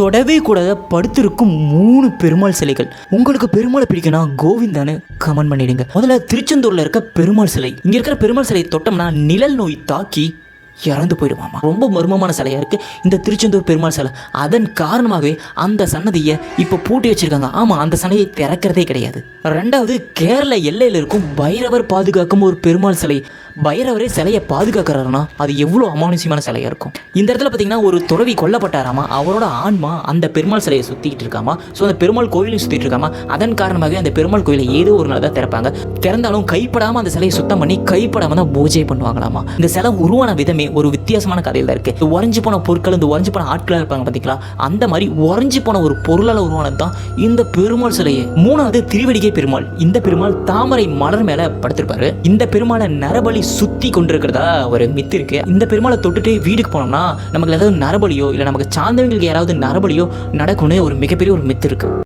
தொடவே கூடாத படுத்திருக்கும் மூணு பெருமாள் சிலைகள். உங்களுக்கு பெருமாளை பிடிக்கணும் கோவிந்தானு கமெண்ட் பண்ணிடுங்க. முதல்ல திருச்செந்தூர்ல இருக்க பெருமாள் சிலை. இங்க இருக்கிற பெருமாள் சிலையை தொட்டோம்னா நிழல் நோய் தாக்கி இறந்து போயிடுவாமா? ரொம்ப மர்மமான சிலையா இருக்கு. இந்த திருச்செந்தூர் பெருமாள் சிலை. அதன் காரணமாகவே அந்த சன்னதியை இப்போ பூட்டி வச்சிருக்காங்க. ஆமா அந்த சிலையை திறக்கிறதே கிடையாது. ரெண்டாவது கேரள எல்லையில் இருக்கும் பைரவர் பாதுகாக்கும் ஒரு பெருமாள் சிலை. பைரவரே சிலையை பாதுகாக்கிறாருன்னா அது எவ்வளோ அமானுஷ்யமான சிலையா இருக்கும். இந்த இடத்துல பார்த்தீங்கன்னா ஒரு துறவி கொல்லப்பட்டாராமா? அவரோட ஆன்மா அந்த பெருமாள் சிலையை சுத்திட்டு இருக்காமா? ஸோ அந்த பெருமாள் கோயிலையும் சுத்திட்டு இருக்காமா? அதன் காரணமாகவே அந்த பெருமாள் கோயிலை ஏதோ ஒரு நாள் தான் திறப்பாங்க. திறந்தாலும் கைப்படாம அந்த சிலையை சுத்தம் பண்ணி கைப்படாம தான் பூஜை பண்ணுவாங்களாமா? இந்த சிலை உருவான விதமே ஒரு வித்தியாசமான கதையில் தான் இருக்கு. இந்த உறைஞ்சு போன பொருட்கள் இந்த உறைஞ்சு போன ஆட்களாக இருப்பாங்க பார்த்தீங்களா அந்த மாதிரி உறைஞ்சு போன ஒரு பொருளால் உருவானது தான் இந்த பெருமாள் சிலையை. மூணாவது திருவடிகை பெருமாள். இந்த பெருமாள் தாமரை மலர் மேல படுத்திருப்பாரு. இந்த பெருமாளை நரபலி சுத்தி கொண்டிருக்கிறதா ஒரு மித்து இருக்கு. இந்த பெருமாளை தொட்டுட்டு வீட்டுக்கு போனோம்னா நமக்கு ஏதாவது நரபலியோ இல்லை நமக்கு சார்ந்தவங்களுக்கு யாராவது நரபலியோ நடக்கும்னு ஒரு மிகப்பெரிய ஒரு மித்து இருக்கு.